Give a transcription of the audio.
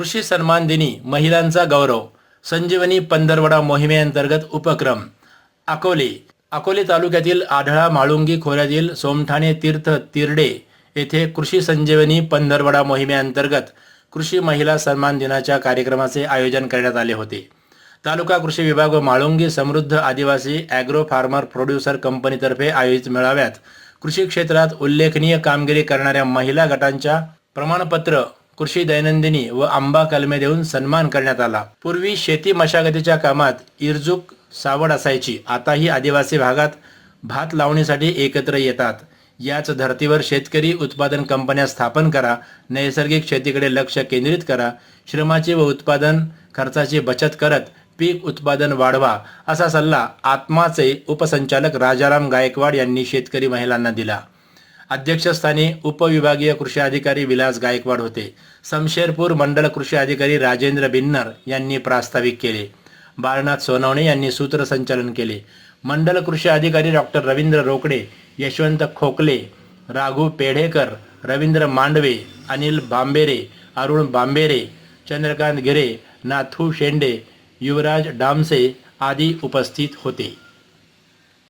कृषी सन्मान दिनी महिलांचा गौरव. संजीवनी पंधरवडा मोहिमेअंतर्गत उपक्रम. अकोले. अकोले तालुक्यातील आढळा माळुंगी खोऱ्यातील सोमठाणे तीर्थ तिरडे येथे कृषी संजीवनी पंधरवडा मोहिमेअंतर्गत कृषी महिला सन्मान दिनाच्या कार्यक्रमाचे आयोजन करण्यात आले होते. तालुका कृषी विभाग व माळुंगी समृद्ध आदिवासी ॲग्रो फार्मर प्रोड्युसर कंपनीतर्फे आयोजित मेळाव्यात कृषी क्षेत्रात उल्लेखनीय कामगिरी करणाऱ्या महिला गटांच्या प्रमाणपत्र कृषी दैनंदिनी व आंबा कलमे देऊन सन्मान करण्यात आला. पूर्वी शेती मशागतीच्या कामात इरजूक सावड असायची. आताही आदिवासी भागात भात लावणीसाठी एकत्र येतात. याच धर्तीवर शेतकरी उत्पादन कंपन्या स्थापन करा. नैसर्गिक शेतीकडे लक्ष केंद्रित करा. श्रमाची व उत्पादन खर्चाची बचत करत पीक उत्पादन वाढवा असा सल्ला आत्माचे उपसंचालक राजाराम गायकवाड यांनी शेतकरी महिलांना दिला. अध्यक्षस्थानी उपविभागीय कृषी अधिकारी विलास गायकवाड होते. समशेरपूर मंडल कृषी अधिकारी राजेंद्र बिन्नर यांनी प्रास्ताविक केले. बाळनाथ सोनवणे यांनी सूत्रसंचालन केले. मंडल कृषी अधिकारी डॉक्टर रवींद्र रोकडे यशवंत खोकले राघू पेढेकर रवींद्र मांडवे अनिल बांबेरे अरुण बांबेरे चंद्रकांत गिरे नाथू शेंडे युवराज डामसे आदी उपस्थित होते.